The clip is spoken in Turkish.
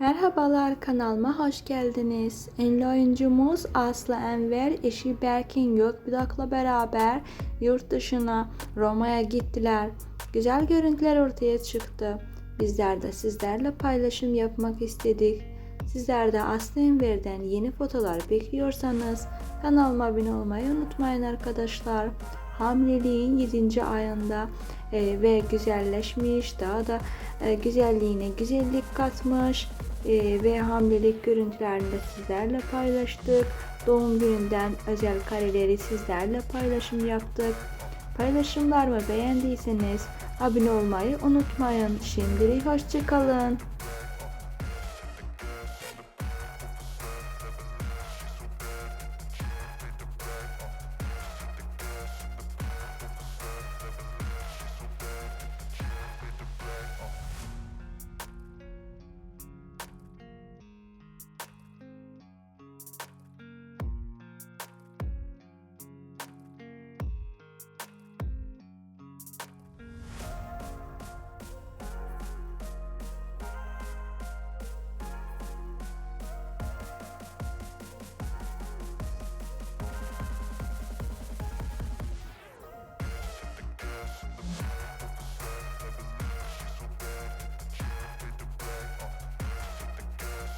Merhabalar kanalıma hoş geldiniz. Ünlü oyuncumuz Aslı Enver eşi Berkin Gökbudak'la beraber yurt dışına Roma'ya gittiler. Güzel görüntüler ortaya çıktı. Bizler de sizlerle paylaşım yapmak istedik. Sizler de Aslı Enver'den yeni fotolar bekliyorsanız kanalıma abone olmayı unutmayın arkadaşlar. Hamileliğin 7. ayında e, ve güzelleşmiş daha da e, güzelliğine güzellik katmış ve hamilelik görüntülerini de sizlerle paylaştık. Doğum gününden özel kareleri sizlerle paylaşım yaptık. Paylaşımlarımı beğendiyseniz abone olmayı unutmayın. Şimdilik hoşçakalın.